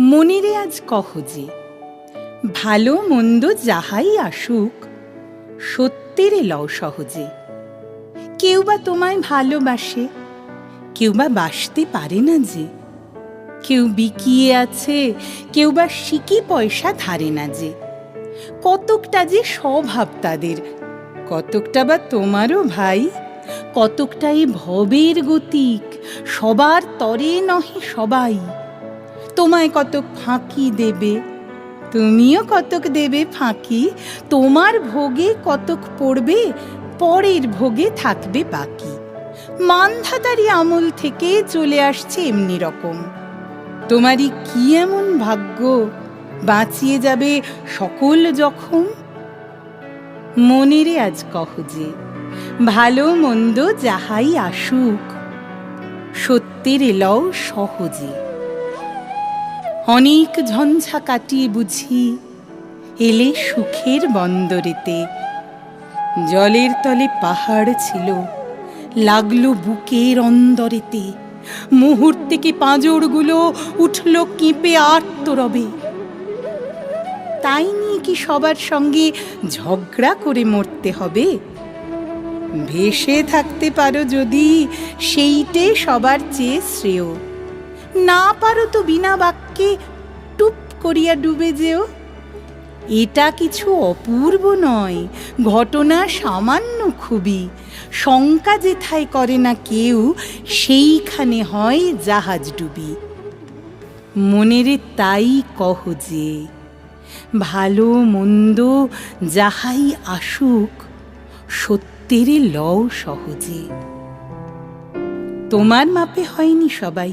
মনিরে আজ কহ যে, ভালো মন্দ যাহাই আসুক, সত্যেরে লও সহজে। কেউ বা তোমায় ভালোবাসে, কেউ বা বাসতে পারে না যে। কেউ বিকিয়ে আছে, কেউ বা শিকি পয়সা ধারে না যে। কতকটা যে স্বভাব তাদের, কতকটা বা তোমারও ভাই, কতকটা এই ভবের গতিক, সবার তরে নহে সবাই। তোমায় কতক ফাঁকি দেবে? তুমিও কতক দেবে ফাঁকি? তোমার ভোগে কতক পড়বে? পরের ভোগে থাকবে বাকি। মানধাতারি আমল থেকে চলে আসছে এমনি রকম। তোমারই কি এমন ভাগ্য? বাঁচিয়ে যাবে সকল জখম? মনেরে আজ কহ যে, ভালো মন্দ যাহাই আসুক, সত্যের এলও সহজে। অনেক ঝঞ্ঝা কাটিয়ে বুঝি এলে সুখের বন্দরেতে। জলের তলে পাহাড় ছিল, লাগল বুকের অন্দরেতে। মুহূর্তে কি পাঁজরগুলো উঠল কেঁপে আত্মরবে তাই নিয়ে কি সবার সঙ্গে ঝগড়া করে মরতে হবে? ভেসে থাকতে পারো যদি, সেইটে সবার চেয়ে শ্রেয়। না পারো তো বিনা বাক্যে টুপ করিয়া ডুবে যেও? এটা কিছু অপূর্ব নয়, ঘটনা সামান্য খুবই। শঙ্কা যেথায় করে না কেউ, সেইখানে হয় জাহাজ ডুবি। মনেরে তাই কহ যে, ভালো মন্দ যাহাই আসুক, সত্যেরে লও সহজে। তোমার মাপে হয়নি সবাই।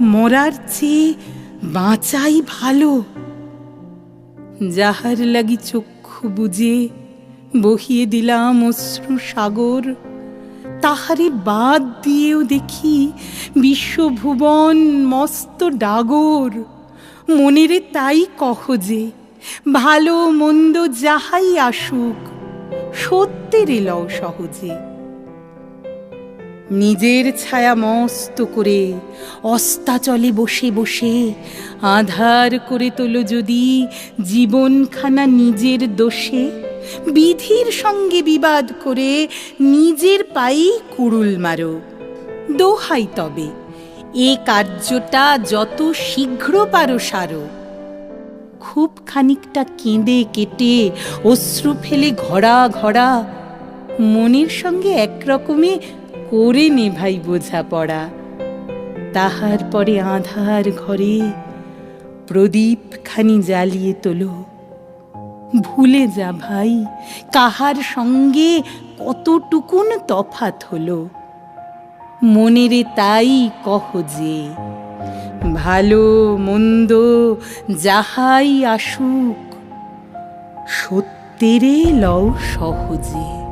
মরার চেয়ে বাঁচাই ভালো। যাহার লাগি চক্ষু বুঝে বহিয়ে দিলাম অশ্রু সাগর, তাহারে বাদ দিয়েও দেখি বিশ্বভুবন মস্ত ডাগর। মনেরে তাই কহ যে, ভালো মন্দ যাহাই আসুক, সত্যের লও সহজে। নিজের ছায়া মস্ত করে অস্তাচলে বসে বসে আধার করে তোলো যদি জীবনখানা নিজের দোষে। বিধির সঙ্গে বিবাদ করে নিজের পায়েই কুড়ুল মারো। দোহাই তবে, এ কার্যটা যত শীঘ্র পারো সারো। খুব খানিকটা কেঁদে কেটে অশ্রু ফেলে ঘড়া ঘড়া, মনের সঙ্গে একরকমে করে নে ভাই বোঝাপড়া। তাহার পরে আধার ঘরে প্রদীপ খানি জ্বালিয়ে তোলো। ভুলে যা ভাই, কাহার সঙ্গে কতটুকুন তফাত হলো। মনেরে তাই কহ যে, ভালো মন্দ যাহাই আসুক, সত্যেরে লও সহজে।